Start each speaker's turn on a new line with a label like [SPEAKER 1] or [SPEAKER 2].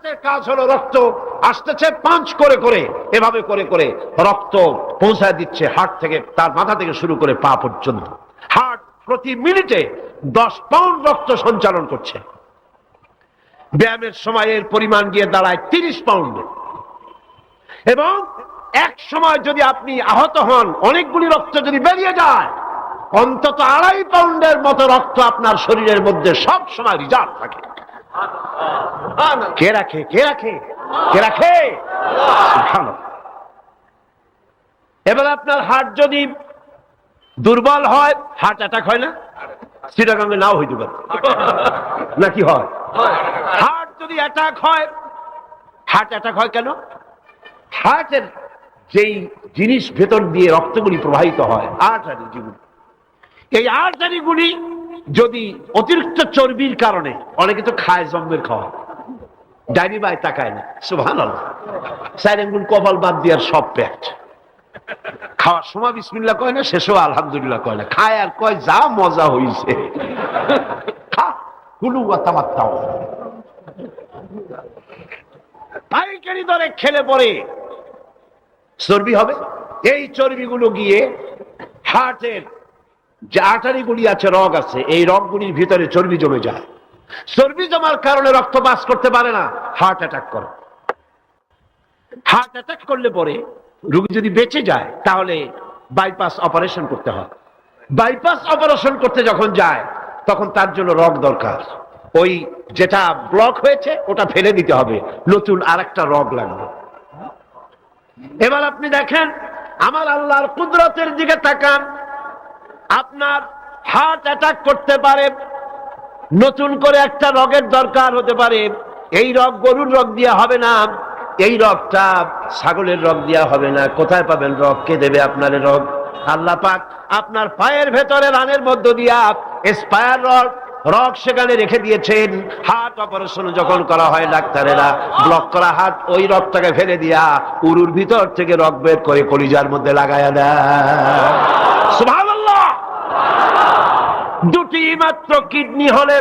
[SPEAKER 1] হার্টের কাজ হলো রক্ত। আসতেছে পাঁচ করে করে, এভাবে করে করে রক্ত পৌঁছায় দিচ্ছে হার্ট থেকে, তার মাথা থেকে শুরু করে পা পর্যন্ত। হার্ট প্রতি মিনিটে দশ পাউন্ড রক্ত সঞ্চালন করছে। ব্যায়ামের সময় এর পরিমাণ গিয়ে দাঁড়ায় তিরিশ পাউন্ডে। এবং এক সময় যদি আপনি আহত হন, অনেকগুলি রক্ত যদি বেরিয়ে যায়, অন্তত আড়াই পাউন্ডের মতো রক্ত আপনার শরীরের মধ্যে সব সময় রিজার্ভ থাকে। কে রাখে? কে রাখে? কে রাখে? এবার আপনার হার্ট যদি দুর্বল হয় হার্ট অ্যাটাক হয় না? সিটাগাঙ্গে নাও হইতে পারে। নাকি হয়? হার্ট যদি অ্যাটাক হয় হার্ট অ্যাটাক হয় কেন? হার্টের যেই জিনিস ভেতর দিয়ে রক্তগুলি প্রবাহিত হয় আর্টারি যেগুলি এই আর্টারিগুলি যদি অতিরিক্ত চর্বির কারণে অনেকে তো খায় জম্মের খাওয়া। ডাইনি বাই তাকায় না। সুভান সাইরেঙ্গুল কপাল বাদ দিয়ার সব প্যাট খাওয়ার সময় বিসমিল্লা কয় না, শেষও আলহামদুলিল্লাহ কয় না। খায় আর কয়, যা মজা হইছে। পাইকারি দরে খেলে পরে চর্বি হবে। এই চর্বিগুলো গিয়ে হার্টের যে আটারিগুলি আছে, রগ আছে, এই রগগুলির ভিতরে চর্বি জমে যায়। চর্বি জমার কারণে রক্ত পাস করতে পারে না হার্ট অ্যাটাক করে। হার্ট অ্যাটাক করলে পরে রোগী যদি বেঁচে যায়, তাহলে বাইপাস অপারেশন করতে হয়। বাইপাস অপারেশন করতে যখন যায়, তখন তার জন্য রগ দরকার। ওই যেটা ব্লক হয়েছে, ওটা ফেলে দিতে হবে। নতুন আরেকটা রগ লাগবে। এবার আপনি দেখেন, আমার আল্লাহর কুদরতের দিকে তাকান। আপনার হার্ট অ্যাটাক করতে পারে, নতুন করে একটা রগের দরকার হতে পারে। এই রগ গরুর রগ দিয়া হবে না, এই রগটা ছাগলের রগ দিয়া হবে না। কোথায় পাবেন রগ? কে দেবে আপনার রগ? আল্লাহ পাক আপনার পায়ের ভেতরে রানের মধ্য দিয়া স্পায়ার রগ রগ সেখানে রেখে দিয়েছেন। হার্ট অপারেশন যখন করা হয় ডাক্তারেরা ব্লক করা হার্ট ওই রগটাকে ফেলে দিয়া উরুর ভিতর থেকে রগ বের করে কলিজার মধ্যে লাগায়া দেয়। দুটি মাত্র কিডনি হলে